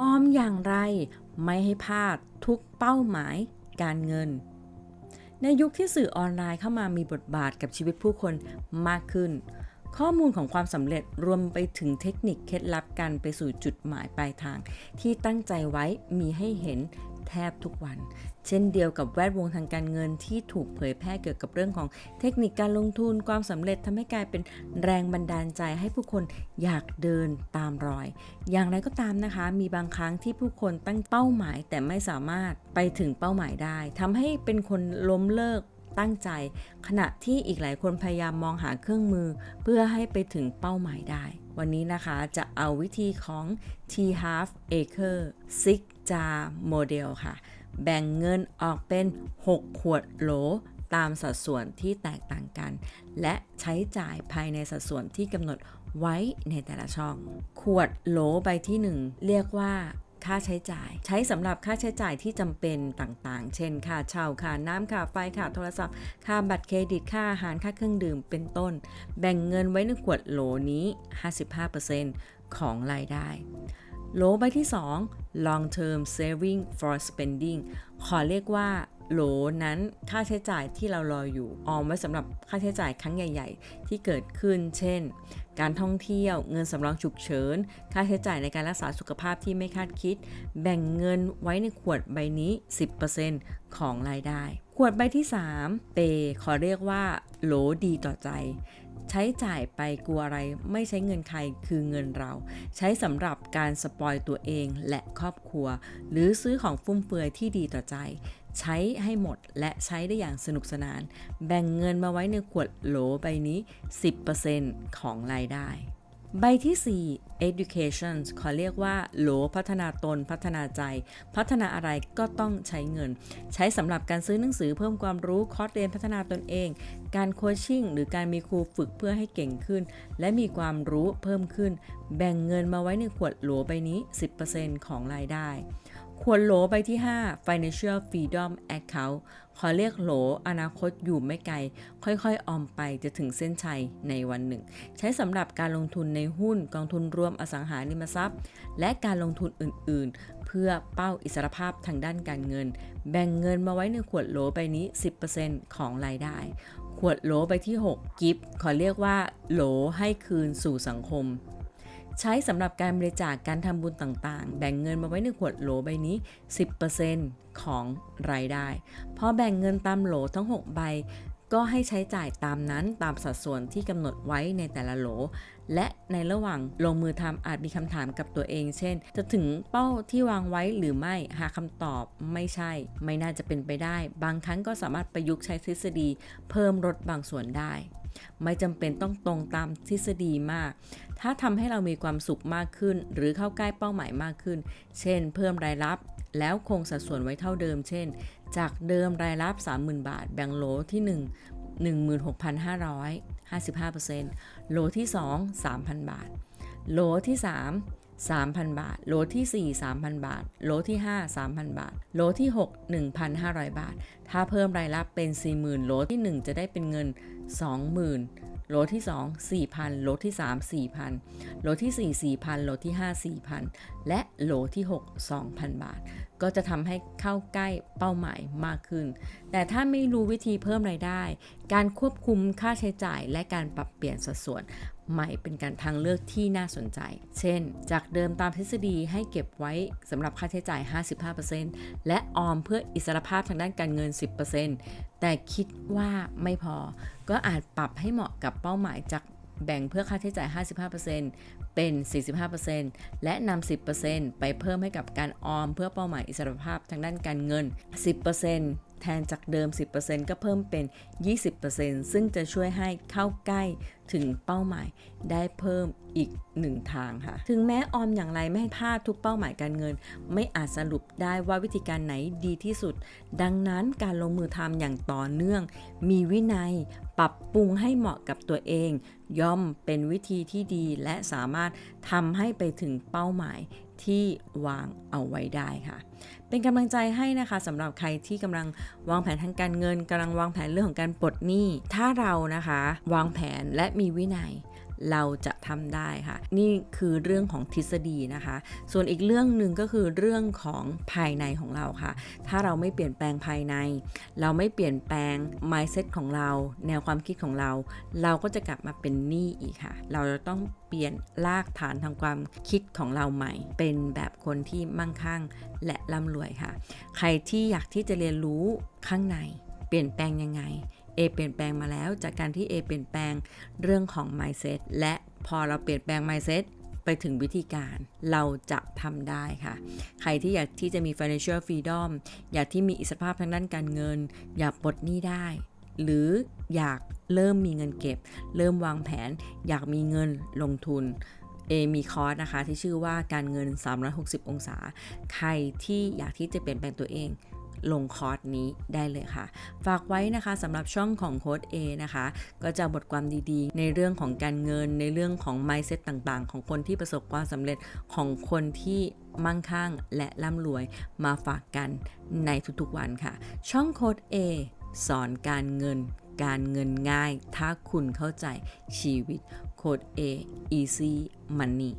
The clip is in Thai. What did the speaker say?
ออมอย่างไรไม่ให้พลาดทุกเป้าหมายการเงิน ในยุคที่สื่อออนไลน์เข้ามามีบทบาทกับชีวิตผู้คนมากขึ้น ข้อมูลของความสำเร็จรวมไปถึงเทคนิคเคล็ดลับการไปสู่จุดหมายปลายทาง ที่ตั้งใจไว้มีให้เห็น แทบทุกวัน เช่นเดียวกับแวดวงทางการเงินที่ถูกเผยแพร่เกี่ยวกับเรื่องของเทคนิคการลงทุนความสำเร็จทำให้กลายเป็นแรงบันดาลใจให้ผู้คนอยากเดินตามรอย อย่างไรก็ตามนะคะ มีบางครั้งที่ผู้คนตั้งเป้าหมาย แต่ไม่สามารถไปถึงเป้าหมายได้ทำให้เป็นคนล้มเลิกตั้งใจ ขณะที่อีกหลายคนพยายามมองหาเครื่องมือ เพื่อให้ไปถึงเป้าหมายได้ วันนี้นะคะจะเอาวิธีของ T half acre six jar model ค่ะ แบ่งเงินออกเป็น 6 ขวดโหลตามสัดส่วนที่แตกต่างกัน และใช้จ่ายภายในสัดส่วนที่กำหนดไว้ในแต่ละช่อง ขวดโหลใบที่ 1 เรียกว่าค่าใช้จ่าย ใช้สำหรับค่าใช้จ่ายที่จำเป็นต่างๆ เช่น ค่าเช่า ค่าน้ำค่าไฟ ค่าโทรศัพท์ ค่าบัตรเครดิต ค่าอาหาร ค่าเครื่องดื่ม เป็นต้น แบ่งเงินไว้ในขวดโหลนี้ 55%ของรายได้ โหลใบที่ 2 long term saving for spending ขอเรียกว่าโหลนั้นค่าใช้จ่ายที่เรารออยู่ออมไว้สำหรับค่าใช้จ่ายครั้งใหญ่ๆ ที่เกิดขึ้น เช่น การท่องเที่ยวเงินสำรองฉุกเฉิน ค่าใช้จ่ายในการรักษาสุขภาพที่ไม่คาดคิด แบ่งเงินไว้ในขวดใบนี้ 10%ของรายได้ ขวดใบที่ 3 เปขอเรียกว่าโหลดีต่อใจ ใช้จ่ายไปกลัวอะไร ไม่ใช้เงินใครคือเงินเรา ใช้สำหรับการสปอยตัวเองและครอบครัว หรือซื้อของฟุ่มเฟือยที่ดีต่อใจ ใช้ให้หมดและใช้ได้อย่างสนุกสนาน แบ่งเงินมาไว้ในขวดโหลใบนี้ 10%ของรายได้ ใบที่ 4 education ขอเรียกว่าโหลพัฒนาตนพัฒนาใจ พัฒนาอะไรก็ต้องใช้เงิน ใช้สำหรับการซื้อหนังสือเพิ่มความรู้คอร์สเรียนพัฒนาตนเอง การโคชชิ่งหรือการมีครูฝึกเพื่อให้เก่งขึ้น และมีความรู้เพิ่มขึ้น แบ่งเงินมาไว้ในขวดโหลใบนี้ 10%ของรายได้ ขวดโหลใบที่ 5 Financial Freedom Account ขอเรียกโหลอนาคตอยู่ไม่ไกล ค่อยๆ ออมไปจะถึงเส้นชัยในวันหนึ่ง ใช้สำหรับการลงทุนในหุ้นกองทุนรวมอสังหาริมทรัพย์ และการลงทุนอื่นๆ เพื่อเป้าอิสรภาพทางด้านการเงิน แบ่งเงินมาไว้ในขวดโหลใบนี้ 10%ของรายได้ ขวดโหลใบที่ 6 กิฟต์ขอเรียกว่าโหลให้คืนสู่สังคม ใช้สำหรับการบริจาคการทำบุญต่างๆ แบ่งเงินมาไว้ในขวดโหลใบนี้ 10%ของรายได้ พอแบ่งเงินตามโหลทั้ง 6 ใบ ก็ให้ใช้จ่ายตามนั้นตามสัดส่วนที่กำหนดไว้ในแต่ละโหล และในระหว่างลงมือทำอาจมีคำถามกับตัวเอง เช่น จะถึงเป้าที่วางไว้หรือไม่ หากคำตอบไม่ใช่ ไม่น่าจะเป็นไปได้ บางครั้งก็สามารถประยุกต์ใช้ทฤษฎี เพิ่มลดบางส่วนได้ ไม่จำเป็นต้องตรงตามทฤษฎีมาก ถ้าทำให้เรามีความสุขมากขึ้น หรือเข้าใกล้เป้าหมายมากขึ้น เช่น เพิ่มรายรับแล้วคงสัดส่วนไว้เท่าเดิม เช่น จากเดิมรายรับ 30,000 บาท แบ่งโหลที่ 1 16,500 55%โหลที่ 2 3,000 บาท โหลที่ 3 3,000 บาท โลที่ 4 3,000 บาท โลที่ 5 3,000 บาท โลที่ 6 1,500 บาท ถ้าเพิ่มรายรับเป็น 40,000 โลที่ 1 จะได้เป็นเงิน 20,000 โหลที่ 2 4,000โหลที่ 3 4,000โหลที่ 4 4,000โหลที่ 5 4,000 และโหลที่ 6 2,000 บาท ก็จะทำให้เข้าใกล้เป้าหมายมากขึ้น แต่ถ้าไม่รู้วิธีเพิ่มรายได้ การควบคุมค่าใช้จ่ายและการปรับเปลี่ยนสัดส่วนใหม่เป็นการทางเลือกที่น่าสนใจ เช่น จากเดิมตามทฤษฎีให้เก็บไว้สำหรับค่าใช้จ่าย 55%และออมเพื่ออิสรภาพทางด้านการเงิน 10% แต่คิดว่าไม่พอ ก็อาจปรับให้เหมาะกับเป้าหมายจากแบ่งเพื่อค่าใช้จ่าย 55%เเป็น 45%และนำ 10%ไปเพิ่มให้กับการออมเพื่อเป้าหมายอิสรภาพทางด้านการเงิน 10%แทนจากเดิม 10%ก็เพิ่มเป็น 20%ซึ่งจะช่วยให้เข้าใกล้ถึงเป้าหมายได้เพิ่มอีกหนึ่งทางค่ะ ถึงแม้ออมอย่างไรไม่ให้พลาดทุกเป้าหมายการเงิน ไม่อาจสรุปได้ว่าวิธีการไหนดีที่สุด ดังนั้นการลงมือทำอย่างต่อเนื่อง มีวินัย ปรับปรุงให้เหมาะกับตัวเอง ย่อมเป็นวิธีที่ดีและสามารถทำให้ไปถึงเป้าหมายที่วางเอาไว้ได้ค่ะ เป็นกำลังใจให้นะคะสำหรับใครที่กำลังวางแผนทางการเงินกำลังวางแผนเรื่องของการปลดหนี้ ถ้าเรานะคะ วางแผนและมีวินัย เราจะทำได้ค่ะ นี่คือเรื่องของทฤษฎีนะคะ ส่วนอีกเรื่องหนึ่งก็คือเรื่องของภายในของเราค่ะ ถ้าเราไม่เปลี่ยนแปลงภายใน เราไม่เปลี่ยนแปลง mindset ของเรา แนวความคิดของเรา เราก็จะกลับมาเป็นหนี้อีกค่ะ เราจะต้องเปลี่ยนรากฐานทางความคิดของเราใหม่ เป็นแบบคนที่มั่งคั่งและร่ำรวยค่ะ ใครที่อยากที่จะเรียนรู้ข้างใน เปลี่ยนแปลงยังไง เอเปลี่ยนแปลงมาแล้ว จากการที่เอเปลี่ยนแปลงเรื่องของ mindset และพอเราเปลี่ยนแปลง mindset ไปถึงวิธีการเราจะทำได้ค่ะ ใครที่อยากที่จะมี financial freedom อยากที่มีอิสรภาพทางด้านการเงิน อยากปลดหนี้ได้ หรืออยากเริ่มมีเงินเก็บ เริ่มวางแผน อยากมีเงินลงทุนเอมีคอร์สนะคะที่ชื่อว่าการเงิน 360 องศา ใครที่อยากที่จะเปลี่ยนแปลงตัวเอง ลงคอร์สนี้ได้เลยค่ะ ฝากไว้นะคะสำหรับช่องของโค้ด A นะคะ ก็จะบทความดีๆ ในเรื่องของการเงินในเรื่องของ mindset ต่างๆ ของคนที่ประสบความสำเร็จของคนที่มั่งคั่งและร่ำรวยมาฝากกันในทุกๆวันค่ะ ช่องโค้ด A สอนการเงินการเงินง่าย ถ้าคุณเข้าใจชีวิตโค้ด A easy money